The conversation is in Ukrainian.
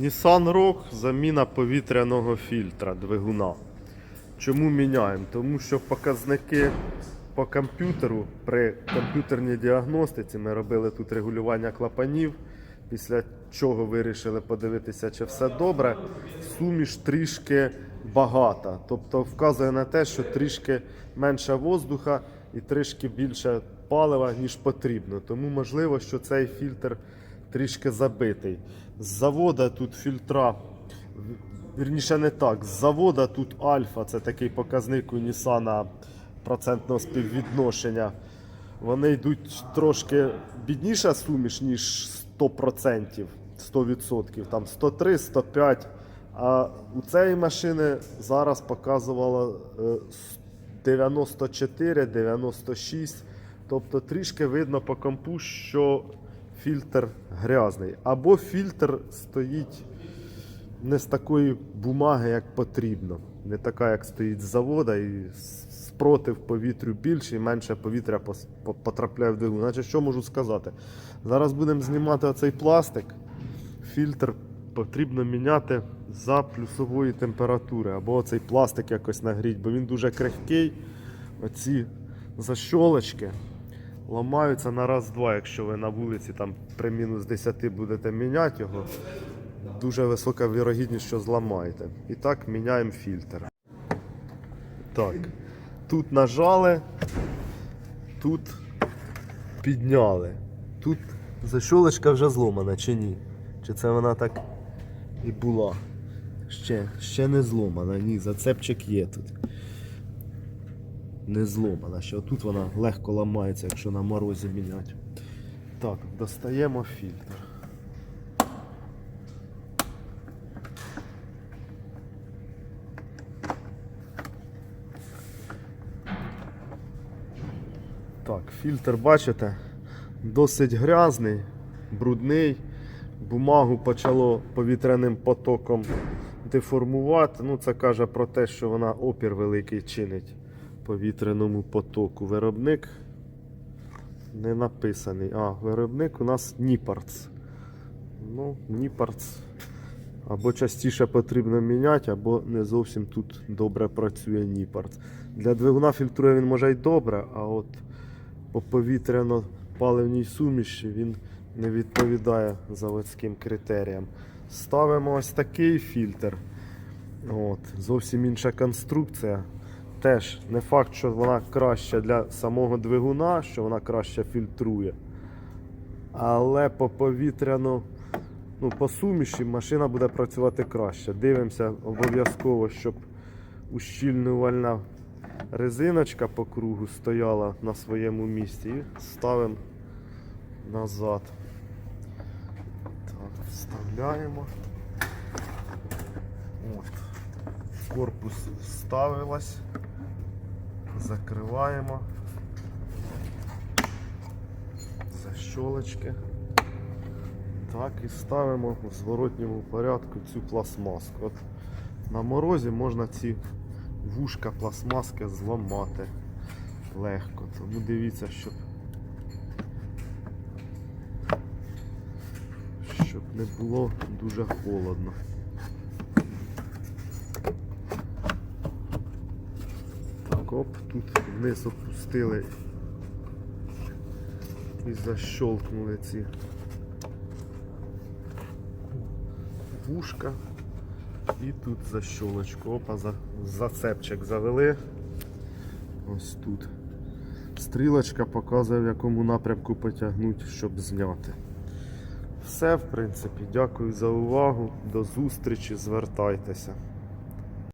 Nissan Rogue заміна повітряного фільтра двигуна. Чому міняємо? Тому що показники по комп'ютеру при комп'ютерній діагностиці ми робили тут регулювання клапанів, після чого вирішили подивитися, чи все добре. Суміш трішки багата. Тобто вказує на те, що трішки менше воздуха і трішки більше палива, ніж потрібно. Тому можливо, що цей фільтр трішки забитий. З завода тут фільтра, вірніше не так, з завода тут альфа, це такий показник у Nissan процентного співвідношення. Вони йдуть трошки бідніша суміш, ніж 100%, 100%, там 103, 105. А у цієї машини зараз показувало е, 94, 96. Тобто трішки видно по компу, що фільтр грязний. Або фільтр стоїть не з такої бумаги, як потрібно. Не така, як стоїть з завода, і спротив повітрю більший, менше повітря потрапляє в двигун. Значить, що можу сказати? Зараз будемо знімати оцей пластик. Фільтр потрібно міняти за плюсової температури. Або цей пластик якось нагріть, бо він дуже крихкий. Оці защолочки ламаються на раз-два, якщо ви на вулиці там при мінус 10 будете міняти його. Дуже висока вірогідність, що зламаєте. І так міняємо фільтр. Так. Тут нажали, тут підняли. Тут защолочка вже зломана чи ні? Чи це вона так і була? Ще, ще не зломана, ні, зацепчик є тут. Не зломана, що тут вона легко ламається, якщо на морозі міняти. Так, достаємо фільтр. Так, фільтр, бачите, досить грязний, брудний. Бумагу почало повітряним потоком деформувати. Ну, це каже про те, що вона опір великий чинить повітряному потоку. Виробник не написаний. А, виробник у нас Ніпарц. Ну, Ніпарц. Або частіше потрібно міняти, або не зовсім тут добре працює Ніпарц. Для двигуна фільтрує він може й добре, а от по повітряно-паливній суміші він не відповідає заводським критеріям. Ставимо ось такий фільтр. От, зовсім інша конструкція. Теж не факт, що вона краща для самого двигуна, що вона краще фільтрує. Але по повітряно, ну, по суміші машина буде працювати краще. Дивимося обов'язково, щоб ущільнювальна резиночка по кругу стояла на своєму місці і ставимо назад. Так, вставляємо. От. Корпус вставилась. Закриваємо. Защолочки. Так, і ставимо в зворотньому порядку цю пластмаску. От на морозі можна ці вушка пластмаски зламати легко. Тому дивіться, щоб, щоб не було дуже холодно. Так, оп, тут вниз опустили і защолкнули ці вушка. І тут защолочку. Опа, за, зацепчик завели. Ось тут. Стрілочка показує, в якому напрямку потягнути, щоб зняти. Все, в принципі, дякую за увагу. До зустрічі, звертайтеся.